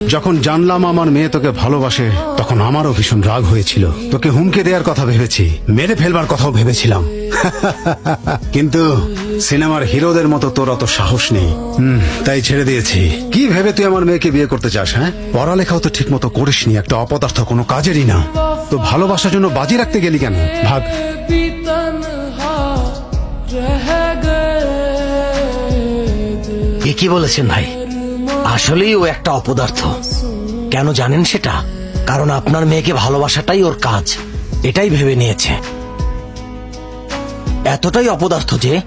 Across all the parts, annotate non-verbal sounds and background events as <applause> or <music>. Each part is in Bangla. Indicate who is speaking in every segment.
Speaker 1: যখন জানলাম আমার মেয়ে তোকে ভালোবাসে, তখন আমারও ভীষণ রাগ হয়েছিল। তোকে হুমকে দেওয়ার কথা ভেবেছি, মেরে ফেলবার কথাও ভেবেছিলাম। <laughs> কিন্তু সিনেমার হিরোদের মতো তোর অত সাহস নেই। তাই ছেড়ে দিয়েছি। কি ভেবে তুই আমার মেয়েকে বিয়ে করতে চাস হ্যাঁ? পড়ালেখাও তো ঠিক মতো করিসনি, একটা অপদার্থ কোনো কাজেরই না। তো ভালোবাসার জন্য বাজি রাখতে গেলি কেন? ভাগ।
Speaker 2: কি বলেছেন ভাই? আসলেই ও একটা অপদার্থ। কেন জানেন সেটা? কারণ আপনার মেয়েকে ভালোবাসাটাই ওর কাজ। এটাই ভেবে নিয়েছে। এতটাই অপদার্থ যে,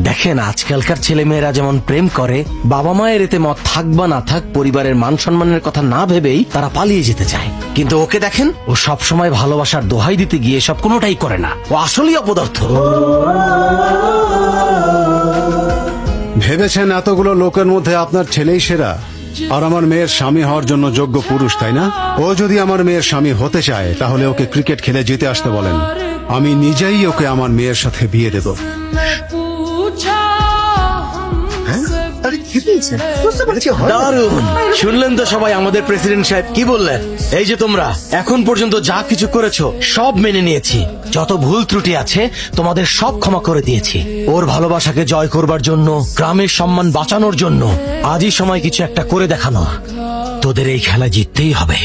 Speaker 2: দেখেন আজকালকার ছেলেমেয়েরা যেমন প্রেম করে, বাবা মায়ের এতে মত থাক বা না থাক, পরিবারের মান সম্মানের কথা না ভেবেই তারা পালিয়ে যেতে চায়। কিন্তু ওকে দেখেন, ও সব সময় ভালোবাসার দোহাই দিতে গিয়ে সব কোনোটাই করে না। ও আসলেই অপদার্থ।
Speaker 1: ভেবেছেন এতগুলো লোকের মধ্যে আপনার ছেলেই সেরা? আর আমার মেয়ের স্বামী হওয়ার জন্য যোগ্য পুরুষ, তাই না? ও যদি আমার মেয়ের স্বামী হতে চায়, তাহলে ওকে ক্রিকেট খেলে জিতে আসতে বলেন। আমি নিজেই ওকে আমার মেয়ের সাথে বিয়ে দেব।
Speaker 3: আরে কি পেয়েছেন বুঝতে পেরেছি হয় না।
Speaker 2: দারুণ শুনলেন তো সবাই আমাদের প্রেসিডেন্ট সাহেব কি বললেন এই যে তোমরা এখন পর্যন্ত যা কিছু করেছো সব মেনে নিয়েছি যত ভুল ত্রুটি আছে তোমাদের সব ক্ষমা করে দিয়েছি ওর ভালোবাসাকে জয় করবার জন্য গ্রামের সম্মান বাঁচানোর জন্য আজই সময় কিছু একটা করে দেখানো তোদের এই খেলা জিততেই হবে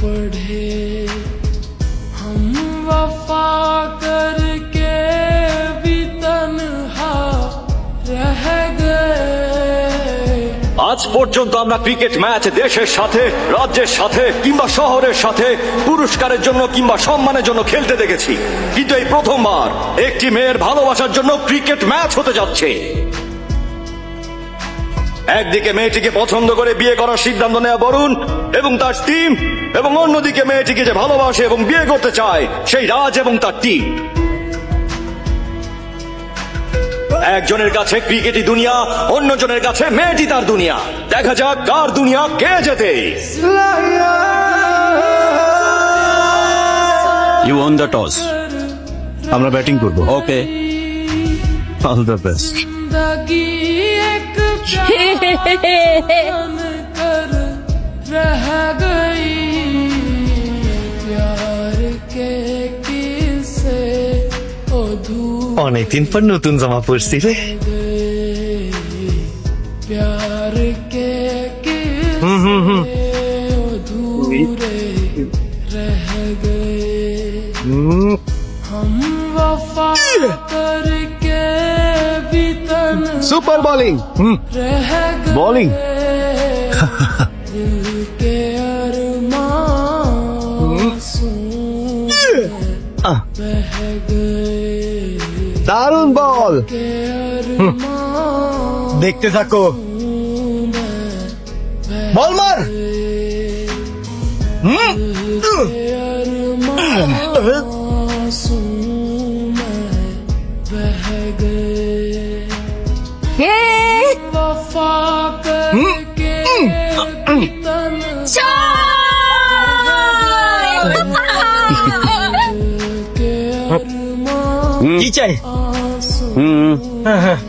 Speaker 4: पढ़े हम वफा करके भी तन्हा रह गए
Speaker 5: আজ পর্যন্ত আমরা ক্রিকেট ম্যাচ দেশের সাথে, রাজ্যের সাথে, কিংবা শহরের সাথে, পুরস্কারের জন্য কিংবা সম্মানের জন্য খেলতে দেখেছি। কিন্তু এই প্রথমবার একটি মেয়ের ভালোবাসার জন্য ক্রিকেট ম্যাচ হতে যাচ্ছে। একদিকে মেয়েটিকে পছন্দ করে বিয়ে করার সিদ্ধান্ত নেওয়া বরুণ এবং তার টিম এবং অন্যদিকে মেয়েটিকে যে ভালোবাসে এবং বিয়ে করতে চায়, সেই রাজ এবং তার টিম। একজনের কাছে ক্রিকেটই দুনিয়া অন্যজনের কাছে মেয়েটি তার দুনিয়া দেখা যাক কার দুনিয়া কে যেতে
Speaker 6: ইউ অন দ্য টস আমরা ব্যাটিং করব ওকে অল দ্য বেস্ট
Speaker 3: অনেকদিন পর নতুন জামা পরছি রে।
Speaker 4: হুম
Speaker 3: হুম
Speaker 4: হুম। Super bowling bowling. Ah.
Speaker 3: দারুণ বল। দেখতে থাকো। বল মার।
Speaker 4: Ciao!
Speaker 3: কি চাই?
Speaker 6: হুম।
Speaker 3: হ্যাঁ হ্যাঁ।